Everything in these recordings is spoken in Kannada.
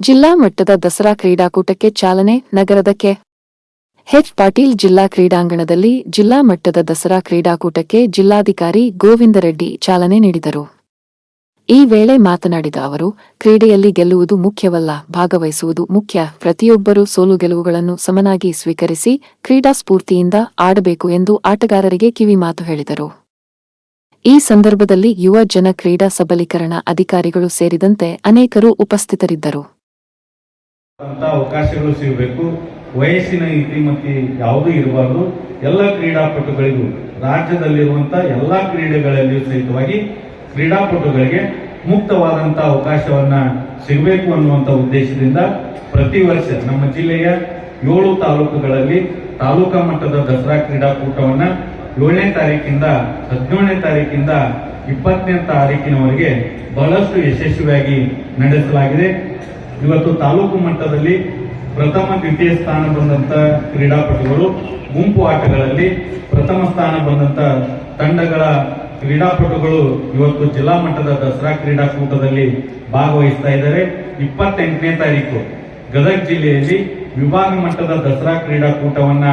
ಜಿಲ್ಲಾ ಮಟ್ಟದ ದಸರಾ ಕ್ರೀಡಾಕೂಟಕ್ಕೆ ಚಾಲನೆ, ನಗರದ ಕೆ. ಹೆಚ್ ಪಾಟೀಲ್ ಜಿಲ್ಲಾ ಕ್ರೀಡಾಂಗಣದಲ್ಲಿ ಜಿಲ್ಲಾ ಮಟ್ಟದ ದಸರಾ ಕ್ರೀಡಾಕೂಟಕ್ಕೆ ಜಿಲ್ಲಾಧಿಕಾರಿ ಗೋವಿಂದರೆಡ್ಡಿ ಚಾಲನೆ ನೀಡಿದರು. ಈ ವೇಳೆ ಮಾತನಾಡಿದ ಅವರು, ಕ್ರೀಡೆಯಲ್ಲಿ ಗೆಲ್ಲುವುದು ಮುಖ್ಯವಲ್ಲ, ಭಾಗವಹಿಸುವುದು ಮುಖ್ಯ. ಪ್ರತಿಯೊಬ್ಬರೂ ಸೋಲು ಗೆಲುವುಗಳನ್ನು ಸಮನಾಗಿ ಸ್ವೀಕರಿಸಿ ಕ್ರೀಡಾ ಸ್ಫೂರ್ತಿಯಿಂದ ಆಡಬೇಕು ಎಂದು ಆಟಗಾರರಿಗೆ ಕಿವಿಮಾತು ಹೇಳಿದರು. ಈ ಸಂದರ್ಭದಲ್ಲಿ ಯುವ ಜನ ಕ್ರೀಡಾ ಸಬಲೀಕರಣ ಅಧಿಕಾರಿಗಳು ಸೇರಿದಂತೆ ಅನೇಕರು ಉಪಸ್ಥಿತರಿದ್ದರು. ಅಂತ ಅವಕಾಶಗಳು ಸಿಗಬೇಕು. ವಯಸ್ಸಿನ ಇತಿಮತಿ ಯಾವುದೂ ಇರಬಾರ್ದು. ಎಲ್ಲ ಕ್ರೀಡಾಪಟುಗಳಿಗೂ, ರಾಜ್ಯದಲ್ಲಿರುವಂತ ಎಲ್ಲ ಕ್ರೀಡೆಗಳಲ್ಲಿಯೂ ಸಹಿತವಾಗಿ ಕ್ರೀಡಾಪಟುಗಳಿಗೆ ಮುಕ್ತವಾದಂತ ಅವಕಾಶವನ್ನ ಸಿಗಬೇಕು ಅನ್ನುವಂತ ಉದ್ದೇಶದಿಂದ ಪ್ರತಿ ವರ್ಷ ನಮ್ಮ ಜಿಲ್ಲೆಯ ಏಳು ತಾಲೂಕುಗಳಲ್ಲಿ ತಾಲೂಕಾ ಮಟ್ಟದ ದಸರಾ ಕ್ರೀಡಾಕೂಟವನ್ನ ಏಳನೇ ತಾರೀಕಿಂದ, ಹದಿನೇಳನೇ ತಾರೀಕಿಂದ ಇಪ್ಪತ್ತನೇ ತಾರೀಕಿನವರೆಗೆ ಬಹಳಷ್ಟು ಯಶಸ್ವಿಯಾಗಿ ನಡೆಸಲಾಗಿದೆ. ಇವತ್ತು ತಾಲೂಕು ಮಟ್ಟದಲ್ಲಿ ಪ್ರಥಮ ದ್ವಿತೀಯ ಸ್ಥಾನ ಬಂದಂತ ಕ್ರೀಡಾಪಟುಗಳು, ಗುಂಪು ಆಟಗಳಲ್ಲಿ ಪ್ರಥಮ ಸ್ಥಾನ ಬಂದಂತ ತಂಡಗಳ ಕ್ರೀಡಾಪಟುಗಳು ಇವತ್ತು ಜಿಲ್ಲಾ ಮಟ್ಟದ ದಸರಾ ಕ್ರೀಡಾಕೂಟದಲ್ಲಿ ಭಾಗವಹಿಸ್ತಾ ಇದ್ದಾರೆ. ಇಪ್ಪತ್ತೆಂಟನೇ ತಾರೀಕು ಗದಗ ಜಿಲ್ಲೆಯಲ್ಲಿ ವಿಭಾಗ ಮಟ್ಟದ ದಸರಾ ಕ್ರೀಡಾಕೂಟವನ್ನ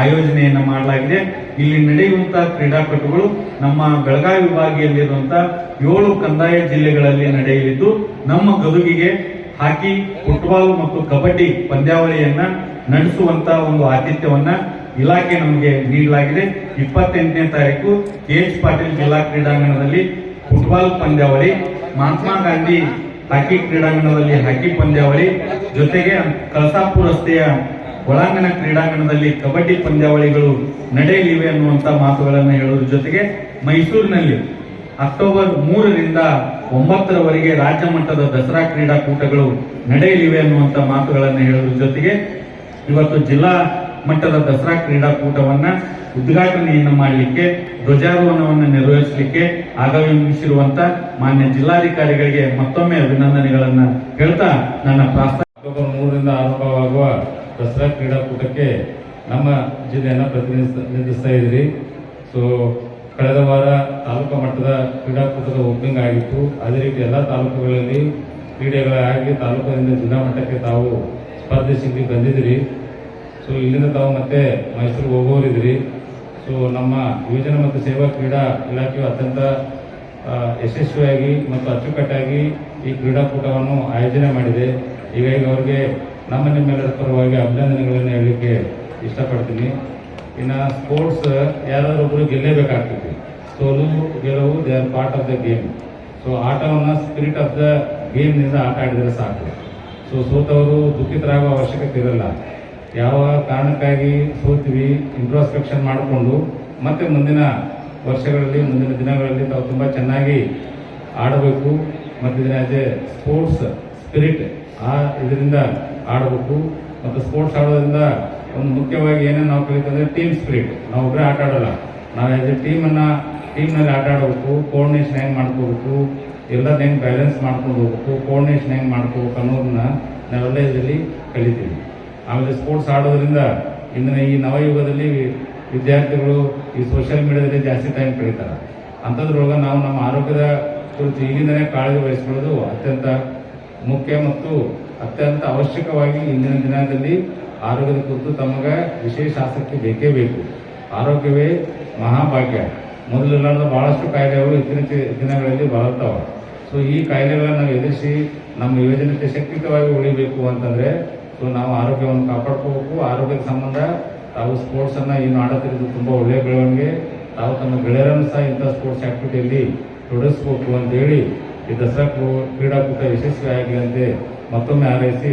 ಆಯೋಜನೆಯನ್ನ ಮಾಡಲಾಗಿದೆ. ಇಲ್ಲಿ ನಡೆಯುವಂತಹ ಕ್ರೀಡಾಪಟುಗಳು ನಮ್ಮ ಬೆಳಗಾವಿ ವಿಭಾಗಿಯಲ್ಲಿರುವಂತಹ ಏಳು ಕಂದಾಯ ಜಿಲ್ಲೆಗಳಲ್ಲಿ ನಡೆಯಲಿದ್ದು, ನಮ್ಮ ಗದುಗಿಗೆ ಹಾಕಿ ಫುಟ್ಬಾಲ್ ಮತ್ತು ಕಬಡ್ಡಿ ಪಂದ್ಯಾವಳಿಯನ್ನ ನಡೆಸುವಂತ ಒಂದು ಆತಿಥ್ಯವನ್ನ ಇಲಾಖೆ ನಮಗೆ ನೀಡಲಾಗಿದೆ. ಇಪ್ಪತ್ತೆಂಟನೇ ತಾರೀಕು ಕೆ ಎಚ್ ಪಾಟೀಲ್ ಜಿಲ್ಲಾ ಕ್ರೀಡಾಂಗಣದಲ್ಲಿ ಫುಟ್ಬಾಲ್ ಪಂದ್ಯಾವಳಿ, ಮಹಾತ್ಮ ಗಾಂಧಿ ಹಾಕಿ ಕ್ರೀಡಾಂಗಣದಲ್ಲಿ ಹಾಕಿ ಪಂದ್ಯಾವಳಿ, ಜೊತೆಗೆ ಕಳಸಾಪುರ ರಸ್ತೆಯ ಒಳಾಂಗಣ ಕ್ರೀಡಾಂಗಣದಲ್ಲಿ ಕಬಡ್ಡಿ ಪಂದ್ಯಾವಳಿಗಳು ನಡೆಯಲಿವೆ ಅನ್ನುವಂತ ಮಾತುಗಳನ್ನು ಹೇಳುವುದ್ರ ಜೊತೆಗೆ ಮೈಸೂರಿನಲ್ಲಿ ಅಕ್ಟೋಬರ್ ಮೂರರಿಂದ ಒಂಬತ್ತರವರೆಗೆ ರಾಜ್ಯ ಮಟ್ಟದ ದಸರಾ ಕ್ರೀಡಾಕೂಟಗಳು ನಡೆಯಲಿವೆ ಅನ್ನುವಂತ ಮಾತುಗಳನ್ನು ಹೇಳುವ ಜೊತೆಗೆ ಇವತ್ತು ಜಿಲ್ಲಾ ಮಟ್ಟದ ದಸರಾ ಕ್ರೀಡಾಕೂಟವನ್ನ ಉದ್ಘಾಟನೆಯನ್ನು ಮಾಡಲಿಕ್ಕೆ, ಧ್ವಜಾರೋಹಣವನ್ನು ನಿರ್ವಹಿಸಲಿಕ್ಕೆ ಆಗಮಿಸಿರುವಂತ ಮಾನ್ಯ ಜಿಲ್ಲಾಧಿಕಾರಿಗಳಿಗೆ ಮತ್ತೊಮ್ಮೆ ಅಭಿನಂದನೆಗಳನ್ನು ಹೇಳ್ತಾ ನನ್ನ ಪ್ರಾಸ್ತಾವ ಅಕ್ಟೋಬರ್ ಮೂರರಿಂದ ಆರಂಭವಾಗುವ ದಸರಾ ಕ್ರೀಡಾಕೂಟಕ್ಕೆ ನಮ್ಮ ಜಿಲ್ಲೆಯನ್ನು ಪ್ರತಿನಿಧಿಸ್ತಾ ಇದ್ರಿ ಸೊ ಕಳೆದ ವಾರ ತಾಲೂಕು ಮಟ್ಟದ ಕ್ರೀಡಾಕೂಟದ ಓಪನಿಂಗ್ ಆಗಿತ್ತು. ಅದೇ ರೀತಿ ಎಲ್ಲ ತಾಲೂಕುಗಳಲ್ಲಿ ಕ್ರೀಡೆಗಳಾಗಿ ತಾಲೂಕಿನಿಂದ ಜಿಲ್ಲಾ ಮಟ್ಟಕ್ಕೆ ತಾವು ಸ್ಪರ್ಧಿಸಿ ಬಂದಿದ್ದೀರಿ. ಸೊ ಇಲ್ಲಿಂದ ತಾವು ಮತ್ತೆ ಮೈಸೂರಿಗೆ ಹೋಗೋರಿದ್ರಿ ಸೊ ನಮ್ಮ ಯೋಜನೆ ಮತ್ತು ಸೇವಾ ಕ್ರೀಡಾ ಇಲಾಖೆಯು ಅತ್ಯಂತ ಯಶಸ್ವಿಯಾಗಿ ಮತ್ತು ಅಚ್ಚುಕಟ್ಟಾಗಿ ಈ ಕ್ರೀಡಾಕೂಟವನ್ನು ಆಯೋಜನೆ ಮಾಡಿದೆ. ಹೀಗಾಗಿ ಅವರಿಗೆ ನಮ್ಮ ನಿಮ್ಮೆಲ್ಲರ ಪರವಾಗಿ ಅಭಿನಂದನೆಗಳನ್ನು ಹೇಳಲಿಕ್ಕೆ ಇಷ್ಟಪಡ್ತೀನಿ. ಇನ್ನು ಸ್ಪೋರ್ಟ್ಸ್ ಯಾರಾದ್ರೂ ಒಬ್ಬರು ಗೆಲ್ಲೇಬೇಕಾಗ್ತೈತಿ ಸೋಲು ಗೆಲುವು they are part of the game so ಆಟವನ್ನು ಸ್ಪಿರಿಟ್ ಆಫ್ ದ ಗೇಮ್ನಿಂದ ಆಟ ಆಡಿದರೆ ಸಾಕು. ಸೊ ಸೋತವರು ದುಃಖಿತರಾಗುವ ಅವಶ್ಯಕತೆ ಇರಲ್ಲ. ಯಾವ ಕಾರಣಕ್ಕಾಗಿ ಸೋತೀವಿ ಇಂಟ್ರೋಸ್ಪೆಕ್ಷನ್ ಮಾಡಿಕೊಂಡು, ಮತ್ತೆ ಮುಂದಿನ ವರ್ಷಗಳಲ್ಲಿ, ಮುಂದಿನ ದಿನಗಳಲ್ಲಿ ತಾವು ತುಂಬ ಚೆನ್ನಾಗಿ ಆಡಬೇಕು. ಮತ್ತು ಇದನ್ನ ಎ ಸ್ಪೋರ್ಟ್ಸ್ ಸ್ಪಿರಿಟ್ ಆ ಇದರಿಂದ ಆಡಬೇಕು. ಮತ್ತು ಸ್ಪೋರ್ಟ್ಸ್ ಆಡೋದ್ರಿಂದ ಒಂದು ಮುಖ್ಯವಾಗಿ ಏನೇನು ನಾವು ಕಲಿತಂದ್ರೆ ಟೀಮ್ ಸ್ಪಿರಿಟ್ ನಾವು ಒಬ್ಬರೇ ಆಟ ಆಡೋಲ್ಲ. ನಾವು ಆಸ್ ಎ ಟೀಮನ್ನು ಟೀಮ್ನಲ್ಲಿ ಆಟ ಆಡಬೇಕು ಕೋರ್ಡಿನೇಷನ್ ಹೆಂಗೆ ಮಾಡ್ಕೋಬೇಕು ಎಲ್ಲದನ್ನ ಹೆಂಗೆ ಬ್ಯಾಲೆನ್ಸ್ ಮಾಡ್ಕೊಂಡು ಹೋಗ್ಬೇಕು ಕೋಆರ್ಡಿನೇಷನ್ ಹೆಂಗೆ ಮಾಡ್ಕೋಬೇಕು ಅನ್ನೋದನ್ನ ನಾವೆಲ್ಲ ಇದರಲ್ಲಿ ಕಲಿತೀವಿ. ಆಮೇಲೆ ಸ್ಪೋರ್ಟ್ಸ್ ಆಡೋದ್ರಿಂದ ಇಂದಿನ ಈ ನವಯುಗದಲ್ಲಿ ವಿದ್ಯಾರ್ಥಿಗಳು ಈ ಸೋಷಿಯಲ್ ಮೀಡಿಯಾದಲ್ಲಿ ಜಾಸ್ತಿ ಟೈಮ್ ಕಳೀತಾರೆ. ಅಂಥದ್ರೊಳಗೆ ನಾವು ನಮ್ಮ ಆರೋಗ್ಯದ ಕುರಿತು ಈಗಿಂದಲೇ ಕಾಳಜಿ ವಹಿಸ್ಕೊಳ್ಳೋದು ಅತ್ಯಂತ ಮುಖ್ಯ ಮತ್ತು ಅತ್ಯಂತ ಅವಶ್ಯಕವಾಗಿ ಇಂದಿನ ದಿನದಲ್ಲಿ ಆರೋಗ್ಯದ ಕುರಿತು ತಮಗೆ ವಿಶೇಷ ಆಸಕ್ತಿ ಬೇಕೇ ಬೇಕು. ಆರೋಗ್ಯವೇ ಮಹಾಭಾಗ್ಯ. ಮೊದಲಿಲ್ಲದ ಭಾಳಷ್ಟು ಕಾಯಿಲೆಗಳು ಇತ್ತೀಚಿನ ದಿನಗಳಲ್ಲಿ ಬರುತ್ತವೆ. ಸೊ, ಈ ಕಾಯಿಲೆಗಳನ್ನು ಎದುರಿಸಿ ನಮ್ಮ ಯುವಜನತೆ ಶಕ್ತಿಯುತವಾಗಿ ಉಳಿಬೇಕು ಅಂತಂದರೆ, ಸೊ, ನಾವು ಆರೋಗ್ಯವನ್ನು ಕಾಪಾಡ್ಕೋಬೇಕು. ಆರೋಗ್ಯದ ಸಂಬಂಧ ತಾವು ಸ್ಪೋರ್ಟ್ಸನ್ನು ಏನು ಆಡುತ್ತಿರೋದು ತುಂಬ ಒಳ್ಳೆಯ ಬೆಳವಣಿಗೆ. ತಾವು ತಮ್ಮ ಗೆಳೆಯರನ್ನು ಸಹ ಇಂಥ ಸ್ಪೋರ್ಟ್ಸ್ ಆ್ಯಕ್ಟಿವಿಟಿಯಲ್ಲಿ ತೊಡಗಿಸ್ಬೇಕು ಅಂತೇಳಿ ಈ ದಸರಾ ಕ್ರೀಡಾಕೂಟ ಯಶಸ್ವಿ ಆಗಲಿ ಅಂತ ಮತ್ತೊಮ್ಮೆ ಹಾರೈಸಿ